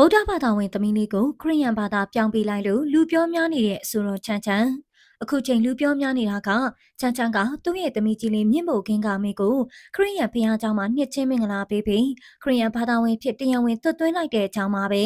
ဗုဒ္ဓဘာသာဝင်သမီးလေးကိုခရိယန်ဘာသာပြောင်းပေးလိုက်လို့လူပြောများနေတဲ့အဆိုတော်ချမ်းချမ်းအခုချိန်လူပြောများနေတာကချမ်းချမ်းကသူ့ရဲ့သမီးကြီးလေးမြင့်မို့ခင်းကမေကိုခရိယန်ဘုရားကျောင်းမှာနှစ်ချင်းမင်္ဂလာပေးပြီးခရိယန်ဘာသာဝင်ဖြစ်တရားဝင်သွတ်သွင်းလိုက်တဲ့အကြောင်းပါပဲ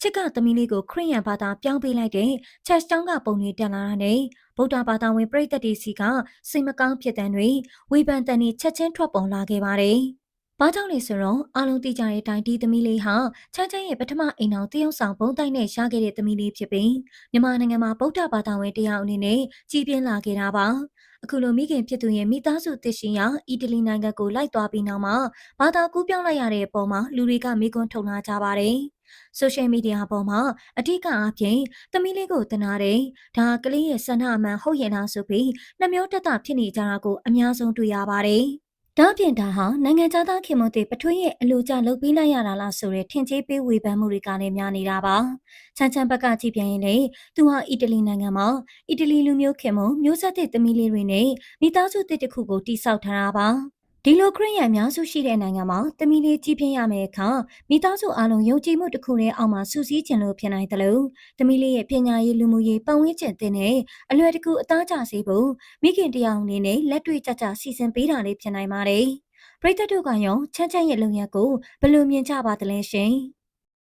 ချစ်ကသမီးလေးကိုခရိယန်ဘာသာပြောင်းပေးလိုက်တဲ့ချက်ကျောင်းကပုံတွေတက်လာတာနဲ့ဗုဒ္ဓဘာသာဝင်ပရိသတ်တွေစီကစိတ်မကောင်းဖြစ်တဲ့တွေဝေဖန်တဲ့နေချက်ချင်းထွက်ပေါ်လာခဲ့ပါတယ်။ ဘာကြောင့်လဲဆိုတော့အားလုံးသိကြတဲ့အတိုင်းဒီသမီးလေးဟာချမ်းချမ်းရဲ့ပထမအိမ်အောင်တရုတ်ဆောင်ဘုံတိုက်နဲ့ရခဲ့တဲ့သမီးလေးဖြစ်ပြီးမြန်မာနိုင်ငံမှာဗုဒ္ဓဘာသာဝင်တရားအနေနဲ့ကြီးပြင်းလာခဲ့တာပါ။အခုလိုမိခင်ဖြစ်သူရဲ့မိသားစုတရှိရာအီတလီနိုင်ငံကိုလိုက်သွားပြီးနောက်မှာဘာသာကူးပြောင်းလိုက်ရတဲ့အပေါ်မှာလူတွေကမေးခွန်းထုတ်လာကြပါတယ်။ဆိုရှယ်မီဒီယာပေါ်မှာအထူးအားဖြင့်သမီးလေးကိုတနာတယ်ဒါကလေးရဲ့ဆန္ဒအမှန်ဟုတ်ရဲ့လားဆိုပြီးနှမျိုးတက်တာဖြစ်နေကြတာကိုအများဆုံးတွေ့ရပါတယ်။ ဒါ့အပြင်ဒါဟာနိုင်ငံသားခင်မွန်တေပထွေးရဲ့အလိုကျလုပ်ပေးလိုက်ရတာလားဆိုတဲ့ထင်ကြီးပေးဝေဖန်မှုတွေကလည်းများနေတာပါ။ချမ်းချမ်းဘက်ကကြည့်ပြန်ရင်လေသူဟာအီတလီနိုင်ငံမှာအီတလီလူမျိုးခင်မွန်မျိုးဆက်တဲ့သမီးလေးတွေနဲ့မိသားစုတစ်တစ်ခုကိုတိစောက်ထားတာပါ။ ဒီလိုခရိယန်များစုရှိတဲ့နိုင်ငံမှာတမီလေးကြီးပြင်းရမယ့်အခါမိသားစုအလုံးယုံကြည်မှုတစ်ခုနဲ့အောက်မှာစုစည်းခြင်းလို့ဖြစ်နိုင်တယ်လို့တမီလေးရဲ့ပညာရေးလူမှုရေးပတ်ဝန်းကျင်တင်နဲ့အလွယ်တကူအသားကျစေဖို့မိခင်တရားအနေနဲ့လက်တွေ့ကြကြစီစဉ်ပေးတာလေးဖြစ်နိုင်ပါတယ်။ပရိသတ်တို့ကရောချမ်းချမ်းရဲ့လုံရက်ကိုဘယ်လိုမြင်ကြပါသလဲရှင်။